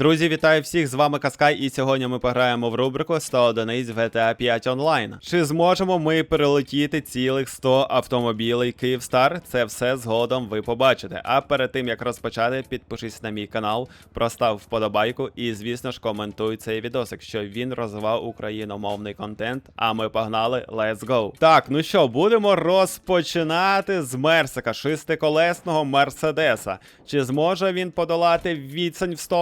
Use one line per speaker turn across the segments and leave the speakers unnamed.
Друзі, вітаю всіх! З вами Каскай, і сьогодні ми пограємо в рубрику 100 одиниць GTA 5 онлайн. Чи зможемо ми перелетіти цілих 100 автомобілей Київстар? Це все згодом ви побачите. А перед тим як розпочати, підпишись на мій канал, простав вподобайку і, звісно ж, коментуй цей відосик, що він розвивав україномовний контент. А ми погнали, let's go! Так, ну що, будемо розпочинати з Мерсика, шестиколесного Мерседеса. Чи зможе він подолати відстань в 100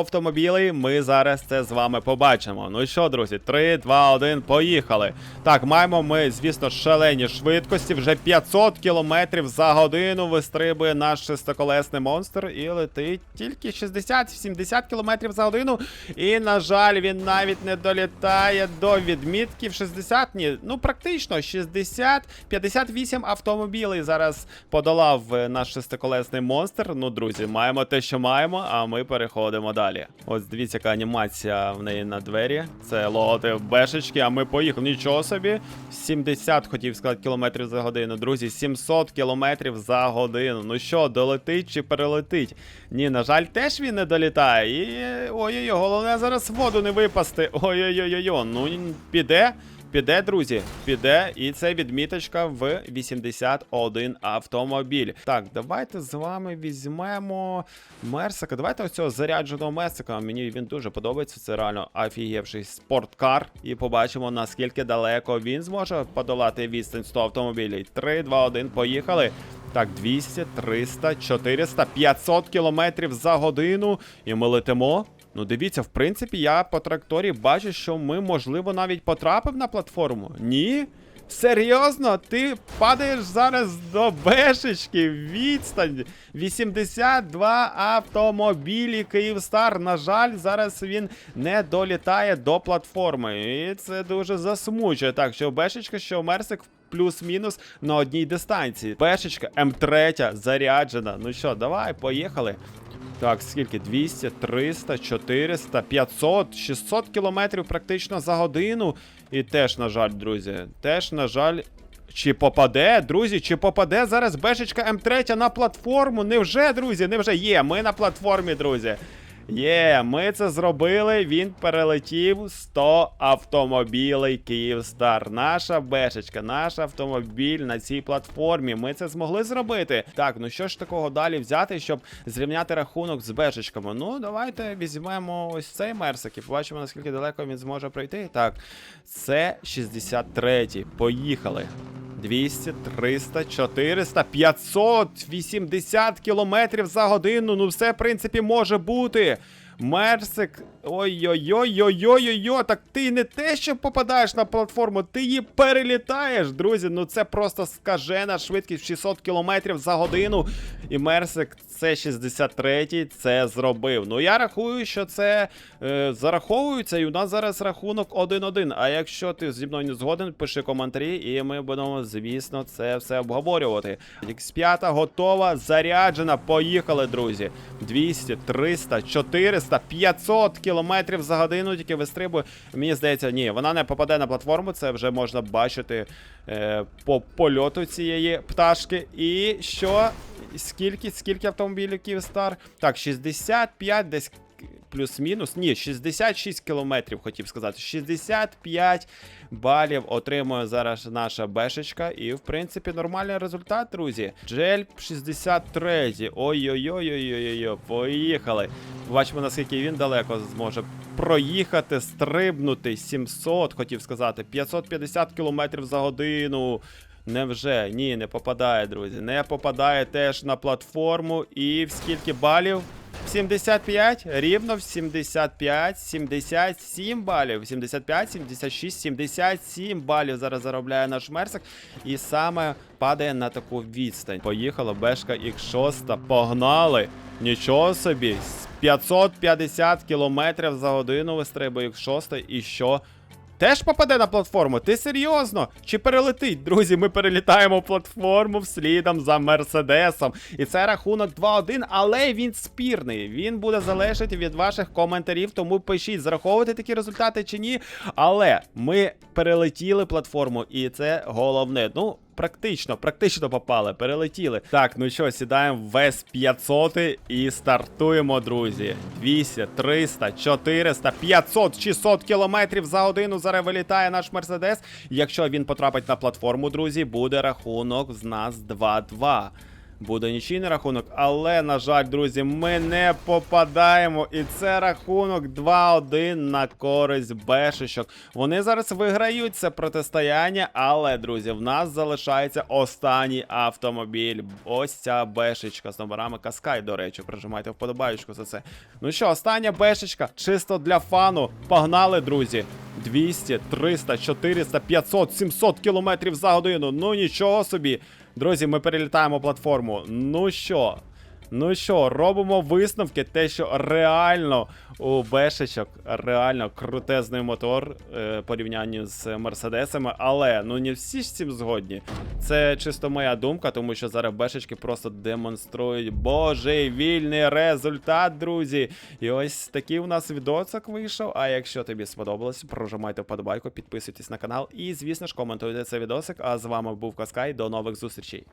автомобілей? Ми зараз це з вами побачимо. Ну що, друзі, 3, 2, 1, поїхали. Так, маємо ми, звісно, шалені швидкості. Вже 500 км за годину вистрибує наш шестиколесний монстр і летить тільки 60-70 км за годину. І, на жаль, він навіть не долітає до відмітків 60. Ні, ну практично 60, 58 автомобілей зараз подолав е, наш шестиколесний монстр. Ну, друзі, маємо те, що маємо, а ми переходимо далі. Ось дивіться, яка анімація в неї на двері. Це логотип бешечки, а ми поїхали. Нічого собі. 70, хотів сказати, кілометрів за годину. Друзі, 700 кілометрів за годину. Ну що, долетить чи перелетить? Ні, на жаль, теж він не долітає. І ой-ой-ой, головне зараз воду не випасти. Ой-ой-ой, ну піде. Піде, друзі, піде, і це відміточка в 81 автомобіль. Так, давайте з вами візьмемо Мерсика. Давайте ось цього зарядженого Мерсика. Мені він дуже подобається. Це реально офігівший спорткар. І побачимо, наскільки далеко він зможе подолати відстань 100 автомобілів. 3, 2, 1, поїхали. Так, 200, 300, 400, 500 кілометрів за годину. І ми летимо. Ну, дивіться, в принципі, я по траєкторії бачу, що ми, можливо, навіть потрапив на платформу. Ні? Серйозно, ти падаєш зараз до бешечки. Відстань 82 автомобілі Київстар. На жаль, зараз він не долітає до платформи. І це дуже засмучує. Так, що бешечка, що Мерсик плюс-мінус на одній дистанції. Бешечка М3 заряджена. Ну що, давай, поїхали. Так, скільки? 200, 300, 400, 500, 600 кілометрів практично за годину. І теж, на жаль, друзі, теж, на жаль. Чи попаде, друзі, чи попаде зараз бешечка М3 на платформу? Невже, друзі? Невже є? Ми на платформі, друзі. Є, ми це зробили. Він перелетів 100 автомобілей Київстар. Наша бешечка, наш автомобіль на цій платформі. Ми це змогли зробити. Так, ну що ж такого далі взяти, щоб зрівняти рахунок з бешечками? Ну, давайте візьмемо ось цей мерсик і побачимо, наскільки далеко він зможе пройти. Так, це 63-й. Поїхали. 200, 300, 400, 580 кілометрів за годину. Ну, все, в принципі, може бути. Мерсик. Ой-ой-ой-ой-ой-ой-ой. Так ти не те, що попадаєш на платформу, ти її перелітаєш, друзі. Ну це просто скажена швидкість 600 кілометрів за годину. І Мерсик, це 63-й, це зробив. Ну я рахую, що це е, зараховується, і у нас зараз рахунок 1-1. А якщо ти зі мною не згоден, пиши коментарі, і ми будемо, звісно, це все обговорювати. X5 готова, заряджена. Поїхали, друзі. 200, 300, 400, 500 кілометрів за годину тільки вистрибує. Мені здається, ні, вона не попаде на платформу. Це вже можна бачити е, по польоту цієї пташки. І що? Скільки, скільки автомобілів Київстар? Так, 65 десь. Плюс-мінус, ні, 66 кілометрів хотів сказати. 65 балів отримує зараз наша бешечка. І, в принципі, нормальний результат, друзі. Джель 63. Ой-ой-ой-ой-ой-ой. Поїхали. Бачимо, наскільки він далеко зможе проїхати, стрибнути. 700, хотів сказати, 550 кілометрів за годину. Невже? Ні, не попадає, друзі. Не попадає теж на платформу. І в скільки балів? 75, рівно в 75, 77 балів. 75, 76, 77 балів зараз заробляє наш Мерсик. І саме падає на таку відстань. Поїхала Бешка X6. Погнали! Нічого собі. 550 кілометрів за годину вистрибує X6. І що? Теж попаде на платформу? Ти серйозно? Чи перелетить? Друзі, ми перелітаємо платформу вслідом за Мерседесом. І це рахунок 2-1, але він спірний. Він буде залежати від ваших коментарів, тому пишіть, зараховувати такі результати чи ні. Але ми перелетіли платформу, і це головне. Ну. Практично, практично попали, перелетіли. Так, ну що, сідаємо в ВЕС 500 і стартуємо, друзі. 200, 300, 400, 500, 600 кілометрів за годину. Зараз вилітає наш Мерседес. Якщо він потрапить на платформу, друзі, буде рахунок з нас 2-2. Буде нічийний рахунок, але, на жаль, друзі, ми не попадаємо. І це рахунок 2-1 на користь бешечок. Вони зараз виграють це протистояння, але, друзі, в нас залишається останній автомобіль. Ось ця бешечка з номерами Каскай, до речі, прижимайте вподобаючку за це. Ну що, остання бешечка, чисто для фану. Погнали, друзі. 200, 300, 400, 500, 700 кілометрів за годину. Ну нічого собі. Друзі, ми перелітаємо платформу. Ну що? Ну що, робимо висновки, те, що реально у бешечок реально крутезний мотор е, порівнянні з мерседесами, але ну не всі ж цим згодні. Це чисто моя думка, тому що зараз бешечки просто демонструють божевільний результат, друзі. І ось такий у нас відосик вийшов. А якщо тобі сподобалось, прожимайте вподобайку, підписуйтесь на канал і, звісно ж, коментуйте цей відосик. А з вами був Каскай. До нових зустрічей.